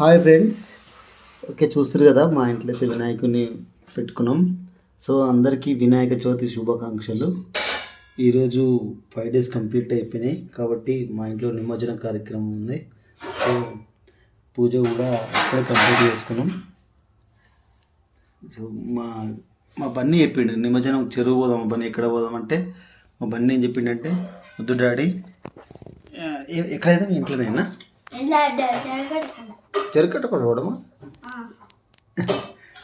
Hi friends. Okay చూస్తారు కదా మా ఇంట్లో అయితే వినాయకుడిని పెట్టుకున్నాం. సో అందరికీ వినాయక చవితి శుభాకాంక్షలు. ఈరోజు ఫైవ్ డేస్ కంప్లీట్ అయిపోయినాయి కాబట్టి మా ఇంట్లో నిమజ్జనం కార్యక్రమం ఉంది. సో పూజ కూడా అక్కడే కంప్లీట్ చేసుకున్నాం. సో మా మా బన్నీ చెప్పిండు నిమజ్జనం చెరువు పోదాం బన్నీ ఎక్కడ పోదాం అంటే మా బన్నీ ఏం చెప్పిండంటే వద్దు డాడీ. ఎక్కడైతే మీ ఇంట్లోనేనా చెరుకట్ట కూడా పోవడమా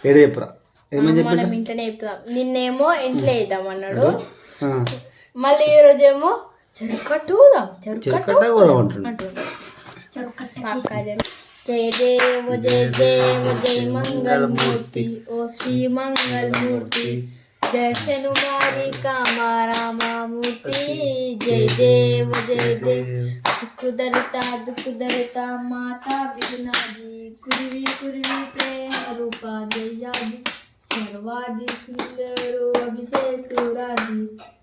ఏడు చెప్పురా? ఏమని చెప్పి మనం ఇంటనే చెప్తాం. నిన్నేమో ఇంట్లో వేద్దాం అన్నాడు. మళ్ళీ ఈ రోజేమో చెరుకట్టు ఊదాం. చెరుకట్టు పోదాం జరు. జయ దేవ జయ దేవ జయ మంగళమూర్తి. ఓ శ్రీ మంగళమూర్తి. దర్శను మారి కామారామూర్తి జయ దేవ జయ దేవ. సుఖదరిత దుఃఖదరిత మాతా విఘ్నాది కురివి కురివి ప్రేమ రూప జయాది సర్వాది సుందరు అభిషేక్ చూరాది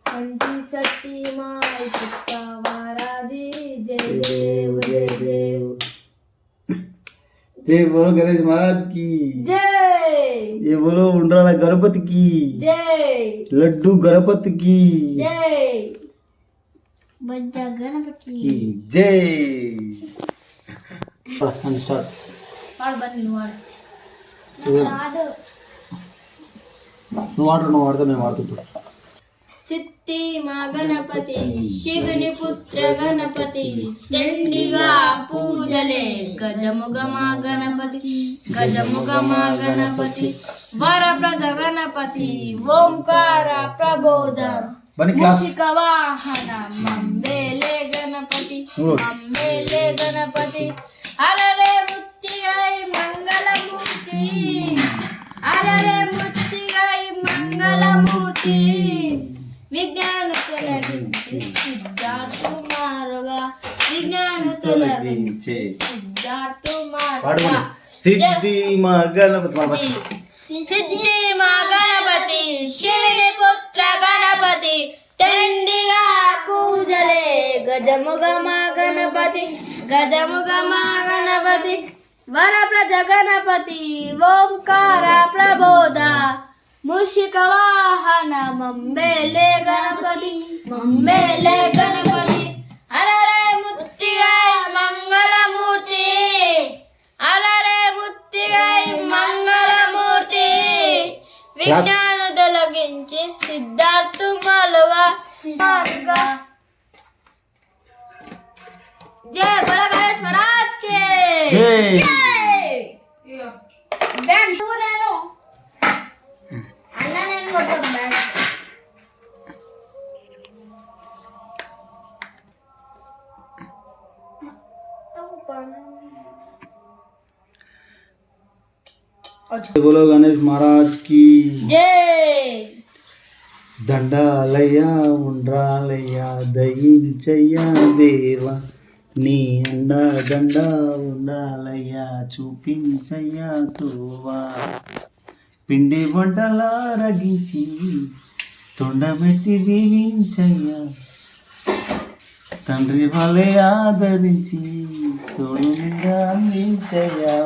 కంటి సతీ మాయ చిత్తవారాది జయ దేవ జయ దేవ జై బోలో గణేష్ మహారాజ్కి జై ఏ బోలో ఉండ్రాల గణపతి కి జై లడ్డు గణపతి కి జై బజ్జ గణపతి కి జై నువ్వు వాడు నువ్వు వాడితే మేము వాడుతుంటా సిద్ధి మా గణపతి శివుని పుత్ర గణపతి దండిగా పూజలే గజముగ మా గణపతి గజముగ మా గణపతి వరప్రద గణపతి ఓంకార ప్రబోధ బని క్లాస్. మంబేలే గణపతి మంబేలే గణపతి. అరరే ముత్తిగై మంగళమూర్తి. అరరే ముత్తిగై మంగళమూర్తి. విజ్ఞాన తొలగించి సిద్ధార్థు మారుగా. విజ్ఞాన తొలగించి సిద్ధార్థు మారుగా. సిద్ధి మా గణపతి. సిద్ధి మా గణపతి శివుని పుత్ర గణపతి తండ్రిగా పూజలే గజముగ మా గణపతి గజముగ మా గణపతి వరప్రజ గణపతి ఓంకార ప్రబోధ మూషిక వాహన మంబేలే గణపతి మంబేలే గణపతి జయ బల గణేష్ మహారాజ్ కే జై. జై బ్యాండ్ నువ్వు నేను అన్న నేను కొట్టాం బ్యాండ్ జై బోలో గణేష్ మహారాజ్కి జై దండాలయ్యా ఉండ్రాలయ్యా దయించయ్యా దేవా నీ అండా దండ ఉండాలయ్యా చూపించయ్యా తోవా. పిండి వంటల రగించి తొండమెత్తి దీవించయ్యా. తండ్రి వలె ఆదరించి తోడు నిండా అందించయ్యా.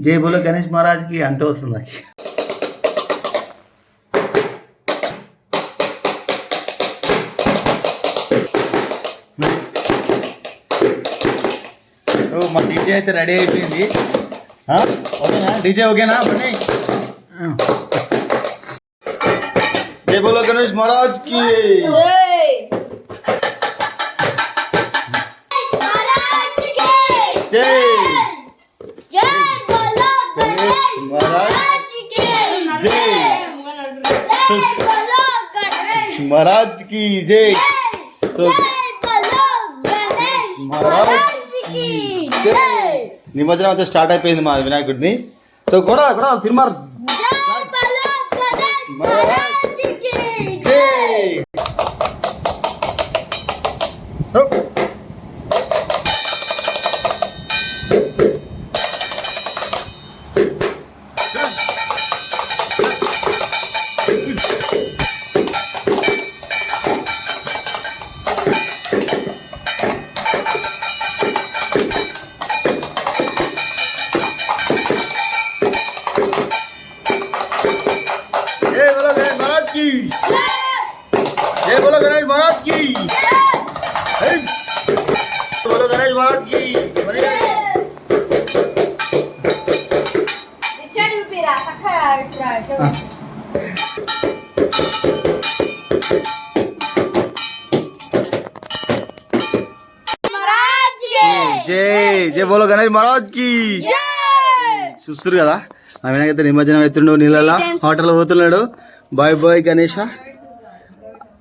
జై బోలో గణేష్ మహారాజ్కి అంతే వస్తుంది నాకు ఓ, మా డీజే అయితే రెడీ అయిపోయింది. ఆ, ఓకేనా? డీజే ఓకేనా? బన్నీ? జై బోలో గణేష్ మహారాజ్కి. జై! మహారాజ్కి జై! జై బోలో గణేష్. మహారాజ్ నిమజ్జనం అయితే స్టార్ట్ అయిపోయింది మా వినాయకుడిని సో కూడా కూడా తిరుమల చక్కగా ఇట్లా ఆ. మహారాజ్ జై జై బోలో గణేష్ మహారాజ్కి! చూస్తారు కదా? ఆ వినాయకైతే నిమజ్జనం అవుతుండు నీళ్ళలో. హోటల్ పోతున్నాడు. బాయ్ బాయ్ గణేష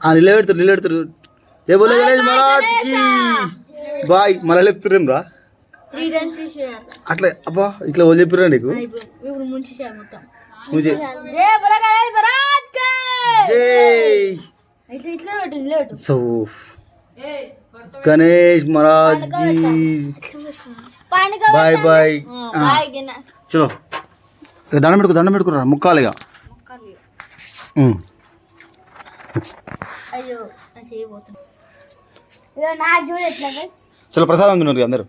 ఆ నిలబెడుతురు నిలబెడుతురు జై బోలో గణేష్ మహారాజ్కి బాయ్ మళ్ళీ లేపుతురేం రా అట్లా అబ్బా ఇట్లా వాళ్ళు చెప్పిరా నీకు? ముంచి. చే- so Ganesh Maharaj bye bye చలో ఇక దండం పెట్టుకో దండం పెట్టుకురా ముక్కాలిగా. చలో ప్రసాదం తిన్నారు అందరు.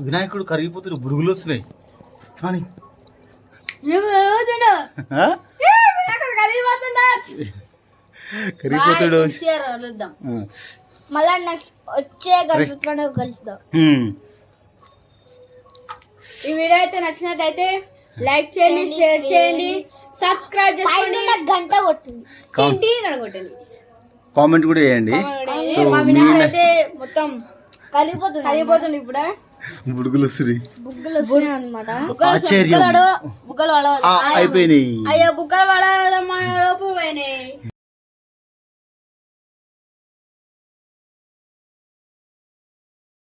వినాయకుడు కరిగిపోతుడు బురుగులు వస్తున్నాయి. కానీ? కరిగిపోతాడు. మళ్ళా నెక్స్ట్ వచ్చే గణపతి పండుగ కలుద్దాం. ఉమ్. ఈ వీడియో అయితే నచ్చినట్లయితే లైక్ చేయండి షేర్ చేయండి. సబ్స్క్రైబ్ చేసుకోండి. గంట కొట్టింది కొట్టండి కామెంట్ కూడా చేయండి. సో మా మీ వినాయకుడు అయితే మొత్తం కలిగిపోతుంది కలిగిపోతుంది ఇప్పుడు. బుగ్గలు వస్తున్నాయి అనమాట ఆశ్చర్యం. బుగ్గలు పడవాలి ఆ, అయిపోయినాయి. అయ్యో బుగ్గలు పడదమ్మా లోపు పోయినాయి.